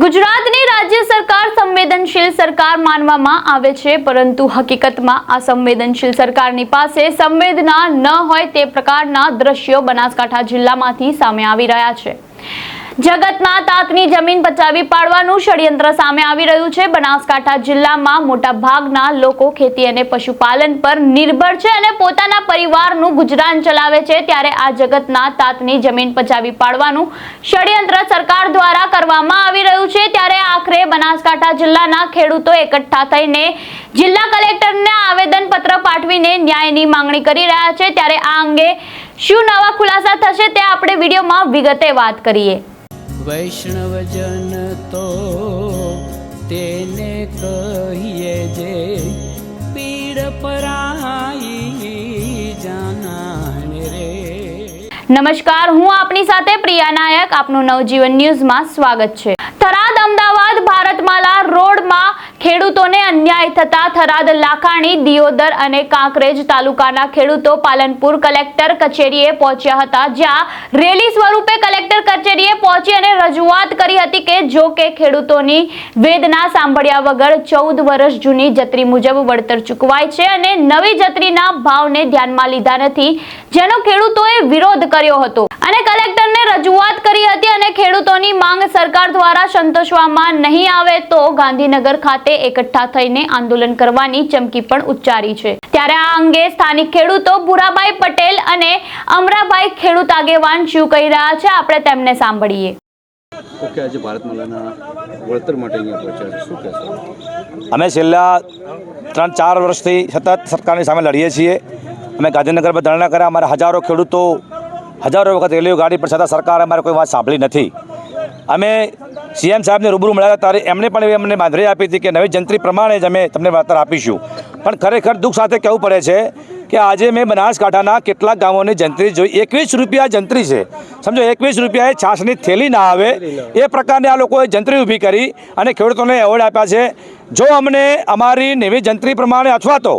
ગુજરાતની રાજ્ય સરકાર સંવેદનશીલ સરકાર માનવામાં આવે છે, પરંતુ હકીકતમાં આ સંવેદનશીલ સરકારની પાસે સંવેદના ન હોય તે પ્રકારના દ્રશ્યો બનાસકાંઠા જિલ્લામાંથી સામે આવી રહ્યા છે. જગતના તાતની જમીન પચાવી પાડવાનું ષડયંત્ર સામે આવી રહ્યું છે. બનાસકાંઠા જિલ્લામાં મોટા ભાગના લોકો ખેતી અને પશુપાલન પર નિર્ભર છે અને પોતાના પરિવારનું ગુજરાન ચલાવે છે. ત્યારે આ જગતના તાતની જમીન પચાવી પાડવાનું ષડયંત્ર સરકાર દ્વારા કરવામાં આવી રહ્યું આખરે બનાસકાંઠા જિલ્લાના ખેડૂતો એકઠા થઈને જિલ્લા કલેક્ટરને આવેદનપત્ર પાઠવીને ન્યાયની માંગણી કરી રહ્યા છે. ત્યારે આ અંગે શું નવા ખુલાસા થશે તે આપણે વિડીયોમાં વિગતે વાત કરીએ. વૈષ્ણવજન તો તેને કહીએ જે પીડ પરાઈ જાનાને રે. નમસ્કાર હું આપની સાથે પ્રિયા નાયક. આપનું નવજીવન ન્યૂઝમાં સ્વાગત છે થરાદ અમદાવાદ ભારતમાલા રોડમાં ખેડૂતોને અન્યાય થતા થરાદ, લાખાણી, દિયોદર અને કાંકરેજ તાલુકાના ખેડૂતો પાલનપુર કલેક્ટર કચેરીએ પહોંચ્યા હતા, જ્યાં રેલી સ્વરૂપે કલેક્ટર કચેરીએ પહોંચી અને રજૂઆત કરી હતી કે જો કે ખેડૂતોની વેદના સાંભળ્યા વગર ચૌદ વર્ષ જૂની જત્રી મુજબ વળતર ચૂકવાય છે અને નવી જત્રીના ભાવને ધ્યાનમાં લીધા નથી, જેનો ખેડૂતોએ વિરોધ કર્યો હતો. અને કલેક્ટરને રજૂઆત કરી હતી અને ખેડૂતોની માંગ સરકાર દ્વારા સંતોષવામાં નહીં આવે તો ગાંધીનગર ખાતે એકઠા થઈને આંદોલન કરવાની ચમકી પણ ઉચ્ચારી છે. ત્યારે આ અંગે સ્થાનિક ખેડૂતો ભુરાભાઈ પટેલ અને અમરાભાઈ ખેડૂત આગેવાન શું કહી રહ્યા છે આપણે તેમને સાંભળીએ. ઓકે આજે ભારતમાલાના વળતર માટે અહીંયા પહોંચ્યા શું કહેશો? અમે છેલ્લા ત્રણ ચાર વર્ષથી સતત સરકારની સામે લડીએ છીએ. અમે ગાંધીનગરમાં ધરણા કર્યા. અમારા હજારો ખેડૂતો હજારો વખત રેલીઓ ગાડી પર છતાં સરકાર અમારે કોઈ વાત સાંભળી નથી. અમે સીએમ સાહેબને રૂબરૂ મળ્યા ત્યારે એમણે પણ એવી અમને બાંધરી આપી હતી કે નવી જંત્રી પ્રમાણે જ અમે તમને વાર્તા આપીશું. પણ ખરેખર દુઃખ સાથે કહેવું પડે છે કે આજે મેં બનાસકાંઠાના કેટલાક ગામોની જંત્રી જોઈ. એકવીસ રૂપિયા જંત્રી છે. સમજો, એકવીસ રૂપિયાએ છાશની થેલી ના આવે. એ પ્રકારની આ લોકોએ જંત્રી ઊભી કરી અને ખેડૂતોને એવોર્ડ આપ્યા છે. જો અમને અમારી નવી જંત્રી પ્રમાણે અથવા તો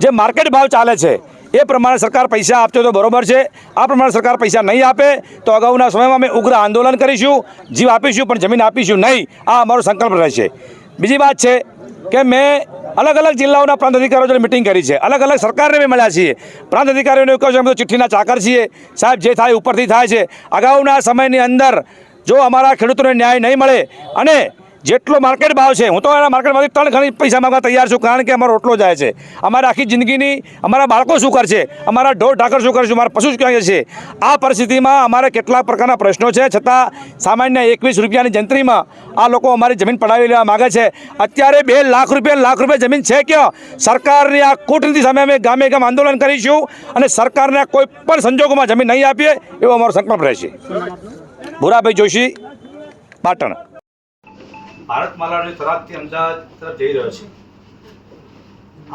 જે માર્કેટ ભાવ ચાલે છે એ પ્રમાણે સરકાર પૈસા આપતો તો બરોબર છે. આ પ્રમાણે સરકાર પૈસા નહીં આપે તો અગાઉના સમયમાં અમે ઉગ્ર આંદોલન કરીશું, જીવ આપીશું, પણ જમીન આપીશું નહીં. આ અમારો સંકલ્પ રહેશે. બીજી વાત છે કે મેં અલગ અલગ જિલ્લાઓના પ્રાંત અધિકારીઓ જોડે મિટિંગ કરી છે. અલગ અલગ સરકારને બી મળ્યા છીએ. પ્રાંત અધિકારીઓને એવું કહ્યું છે, અમે તો ચિઠ્ઠીના ચાકર છીએ. સાહેબ, જે થાય ઉપરથી થાય છે. અગાઉના સમયની અંદર જો અમારા ખેડૂતોને ન્યાય નહીં મળે અને જેટલો માર્કેટ ભાવ છે, હું તો એના માર્કેટમાંથી ત્રણ ઘણી પૈસા માંગવા તૈયાર છું, કારણ કે અમારો રોટલો જાય છે. અમારે આખી જિંદગીની, અમારા બાળકો શું કરશે? અમારા ઢોર ઢાકર શું કરશે? અમારા પશુ શું કહે છે? આ પરિસ્થિતિમાં અમારે કેટલાક પ્રકારના પ્રશ્નો છે, છતાં સામાન્ય એકવીસ રૂપિયાની જંત્રીમાં આ લોકો અમારી જમીન પડાવી લેવા માગે છે. અત્યારે બે લાખ રૂપિયા લાખ રૂપિયા જમીન છે ક્યાં? સરકારની આ કૂટનીતિ સામે અમે ગામે ગામ આંદોલન કરીશું અને સરકારને કોઈ પણ સંજોગોમાં જમીન નહીં આપીએ, એવો અમારો સંકલ્પ રહેશે. ભૂરાભાઈ જોશી, પાટણ. ભારતમાલાની થરાદથી અમદાવાદ તરફ જઈ રહ્યો છે.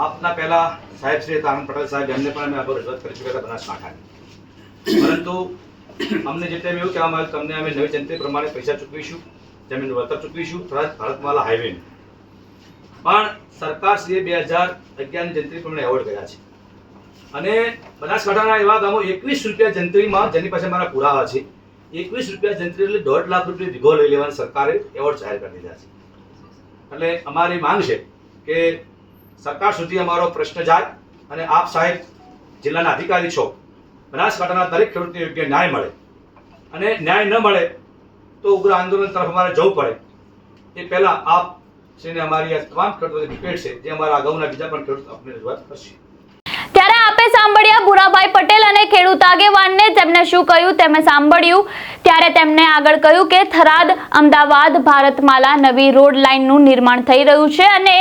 આપના પહેલા સાહેબ શ્રી આનંદ પટેલ સાહેબ, એમને પણ અમે આભાર રજૂઆત કરી ચૂક્યા હતા બનાસકાંઠાની. પરંતુ અમને જે ટાઈમ એવું કહેવામાં આવ્યું, તમને અમે નવી જનતે પ્રમાણે પૈસા ચૂકવીશું જમીન વળતર ચૂકવીશું, થરાદ ભારતમાલા હાઈવે પણ સરકારશ્રીએ બે હજાર અગિયારની જંત્રી પ્રમાણે એવોર્ડ કર્યા છે. અને બનાસકાંઠાના એવા ગામો એકવીસ રૂપિયા જંત્રીમાં જેની પાસે મારા પુરાવા છે. એકવીસ રૂપિયા જંત્રી એટલે દોઢ લાખ રૂપિયા વીઘો લઈ લેવાની સરકારે એવોર્ડ જાહેર કરી દીધા છે. એટલે અમારી માંગ છે કે સરકાર સુધી અમારો પ્રશ્ન જાય અને આપ સાહેબ જિલ્લાના અધિકારી છો, બનાસકાંઠાના દરેક ખેડૂતને યોગ્ય ન્યાય મળે. અને ન્યાય ન મળે તો ઉગ્ર આંદોલન તરફ અમારે જવું પડે. એ પહેલાં આપ શ્રીને અમારી આ તમામ ખેડૂતોની રિપેટ છે, જે અમારા અગાઉના બીજા પણ ખેડૂત આપણે રજૂઆત કરશે. સાંભળ્યા બુરાભાઈ પટેલ અને ખેડૂત આગેવાનને તેમણે શું કહ્યું? તેમણે સાંભળ્યું. ત્યારે તેમણે આગળ કહ્યું કે થરાદ, અમદાવાદ, ભારતમાલા નવી રોડ લાઇનનું નિર્માણ થઈ રહ્યું છે અને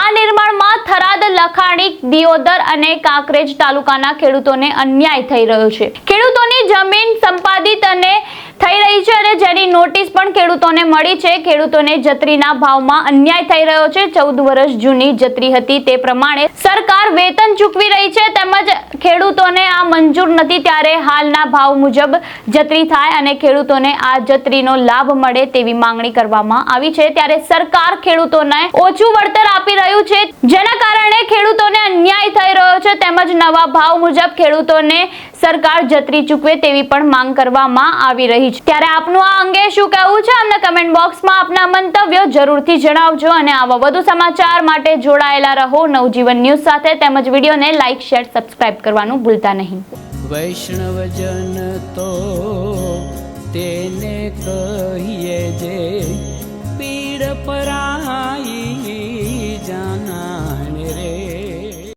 આ નિર્માણમાં થરાદ, લખાણી, દિયોદર અને કાંકરેજ તાલુકાના ખેડૂતોને અન્યાય થઈ રહ્યો છે. ખેડૂતોની જમીન સંપાદિત અને થઈ રહી છે અને જેની નોટિસ પણ ખેડૂતોને મળી છે. ખેડૂતોને જત્રીના ભાવમાં અન્યાય થઈ રહ્યો છે. ચૌદ વર્ષ જૂની જત્રી હતી તે પ્રમાણે સરકાર વેતન ચૂકવી રહી છે તેમજ ખેડૂતોને આ મંજૂર નથી ત્યારે હાલના ભાવ મુજબ જત્રી થાય અને ખેડૂતોને આ જત્રીનો લાભ મળે તેવી માંગણી કરવામાં આવી છે. ત્યારે સરકાર ખેડૂતોને ઓછું વળતર આપી રહ્યું છે. જેના કારણે ખેડૂતોને અન્યાય રહ્યો છે તેમજ નવા ભાવ મુજબ ખેડૂતોને સરકાર જતરી ચૂકવે તેવી પણ માંગ કરવામાં આવી રહી છે. ત્યારે આપનું આ અંગે શું કહેવું છે? અમને કમેન્ટ બોક્સમાં આપના મંતવ્યો જરૂરથી જણાવજો અને આવા વધુ સમાચાર માટે જોડાયેલા રહો નવજીવન ન્યૂઝ સાથે. તેમજ વિડીયોને લાઇક શેર સબસ્ક્રાઇબ કરવાનું ભૂલતા નહીં. વૈષ્ણવજન તો તેને જે